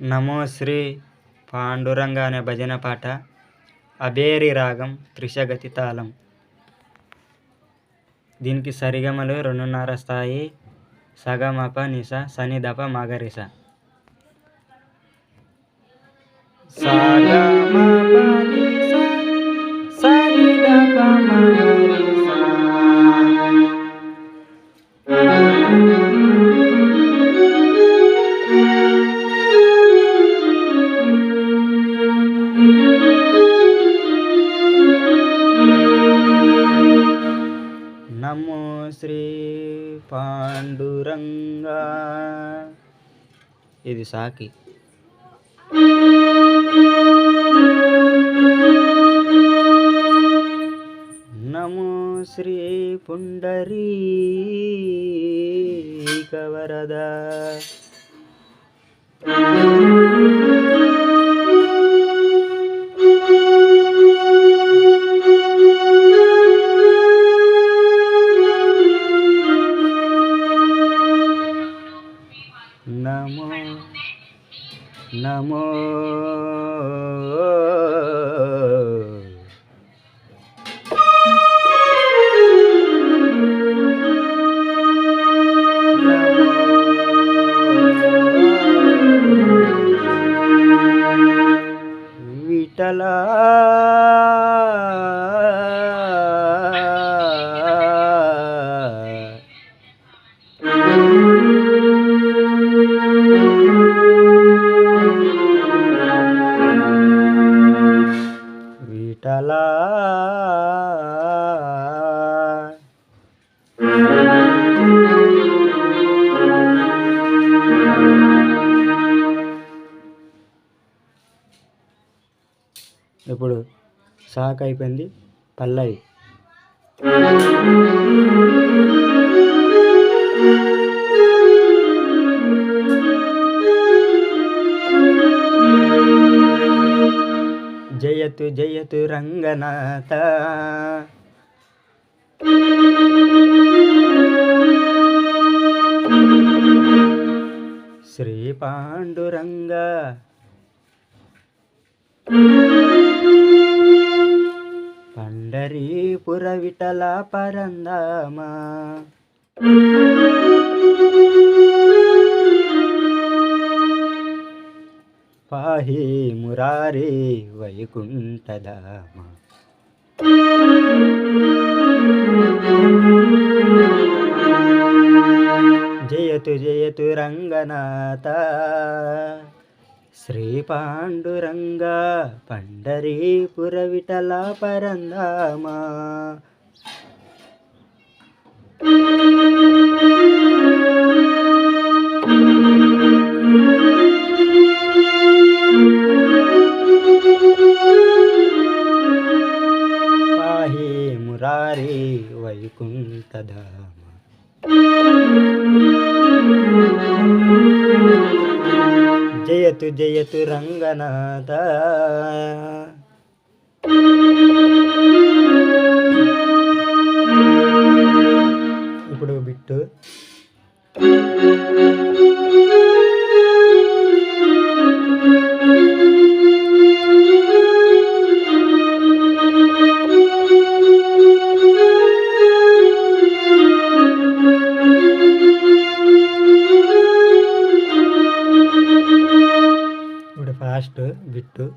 నమో శ్రీ పాండురంగ అనే భజన పాట అబేరి రాగం త్రిశగతి తాళం. దీనికి సరిగమలు రెండున్నర స్థాయి సగమప నిస సనిదప మగరిస సాగా మధురంగా ఇది సాకి. నమో శ్రీ పుండరీ సాక్ అయిపోయింది పల్లవి. జయతు జయతు రంగనాథ. శ్రీ పాండురంగ పండరీపుర విఠల పరందామా. పాహి మురారే వైకుంఠధామ. జయతు జయతు రంగనాథ. శ్రీ పాండురంగ పండరీపుర విఠల పరందామా. పాహే మురారే వైకుంఠధామ. జయతు జయతు రంగనాథ ఇప్పుడు బిట్టు పార్ట్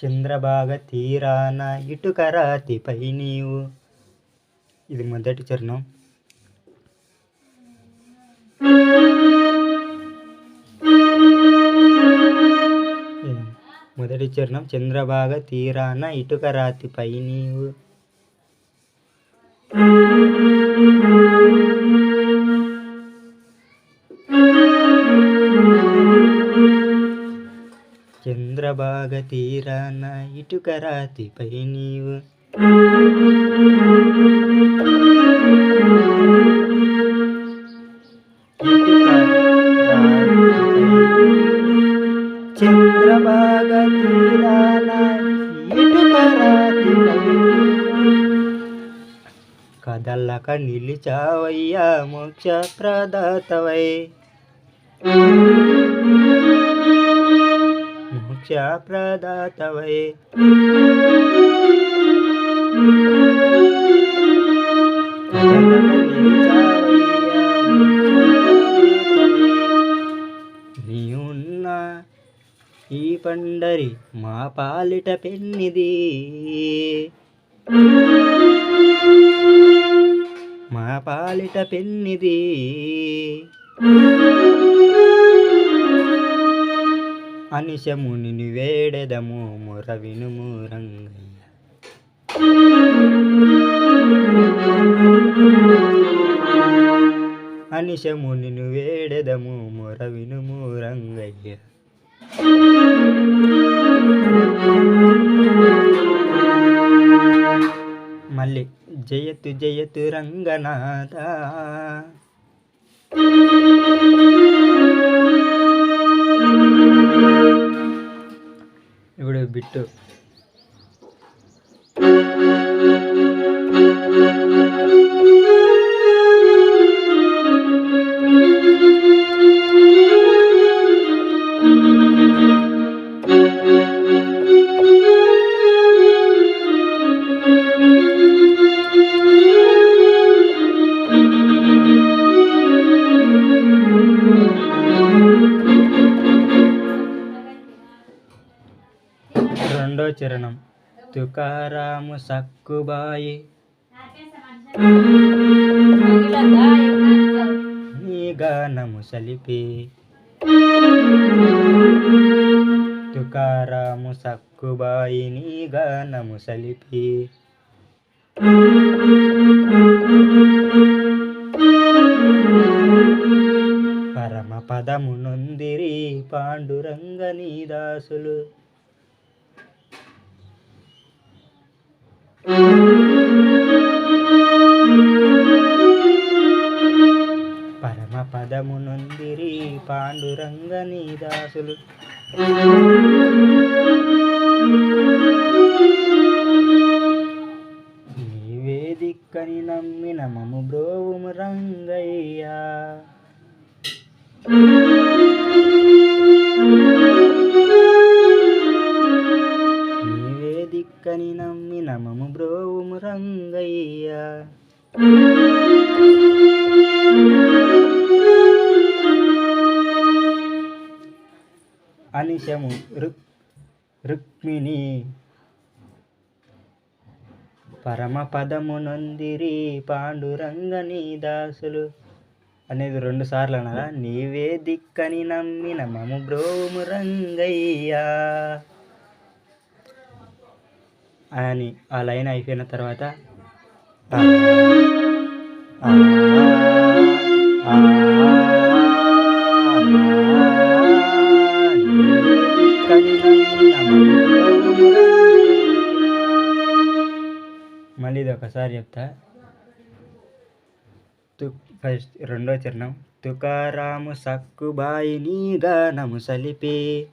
చంద్రభాగ తీరాన ఇటుక రాతిపై నీవు ఇది మొదటి చరణం. మొదటి చరణం చంద్రభాగ తీరాన ఇటుక రాతిపై నీవు. చంద్రభాగ తీరాన ఇటుక రాతిపై నీవు. ఇటుక చంద్రభాగ తీరాన ఇటుక రాతిపై కదల్లక నిలిచావయ్యా మోక్ష ఈ పండరి మా పాలిట పెన్నిది. మా పాలిట పెన్నిది. అనిశముని వేడెదము మురవిను వినుము అనిశము నిన్ను వేడెదము మొర వినుము రంగయ్య మళ్ళీ జయతు జయతు రంగనాథ. ఇప్పుడు బిట్టు చరణం. తుకారాము సక్కుబాయి. నీ గానము సలిపి. తుకారాము సక్కుబాయి నీ గానము సలిపి. పరమ పదము నొందిరి పాండురంగ నీ దాసులు. పరమ పదము నొందిరి పాండురంగ నీ దాసులు నీవేదిక్కని నమ్మిన మము బ్రోవుము రంగయ్యా. దిక్కని నమ్మి నమము బ్రోవుము రంగయ్య. అనిశము రుక్ రుక్మిణి పరమ పదము నొందిరి పాండురంగని దాసులు. అనేది రెండు సార్లు అనగా నీవే దిక్కని నమ్మిన మము బ్రోము రంగయ్యా. అని ఆ లైన్ అయిపోయిన తర్వాత. మళ్ళీ ఇది ఒకసారి చెప్తా. తు ఫస్ట్ రెండో చరణం. తుకారాము సక్కుబాయి నీ గానము సలిపి.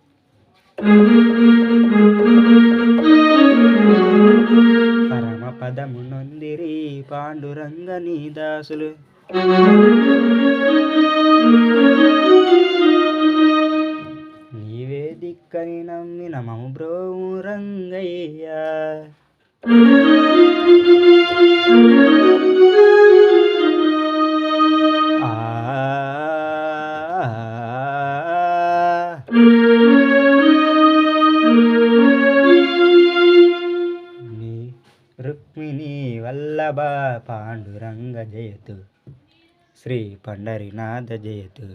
పరమ పదము నొందిరి పాండురంగ నీ దాసులు. నీవే దిక్కని నమ్మి నమము బ్రోము రంగయ్యా. Vallabha Panduranga జయతు Shri Pandharinath జయతు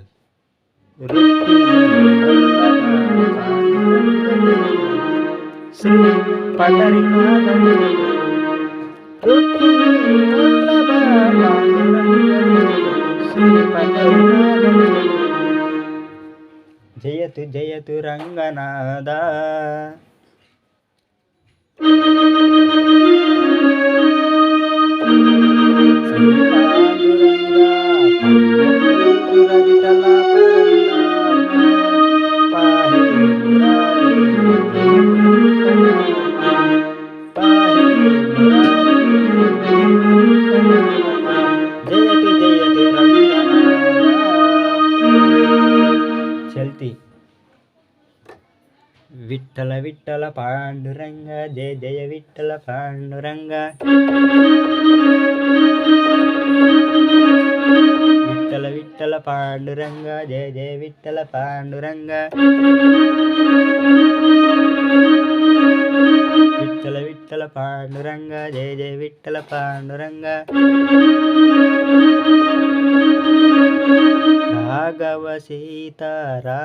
Rukmini Vallabha Panduranga జయతు. Shri Pandharinath జయతు Rukmini Vallabha Panduranga జయతు. Shri Pandharinath జయతు. జయతు జయతు Ranganatha Thank you. Panduranga Jaya Jaya Vitthala Panduranga. Vitthala Vitthala Panduranga. Jaya Jaya Vitthala Panduranga. Vitthala Vitthala Panduranga. Jaya Jaya Vitthala Panduranga. Raghava Sithara.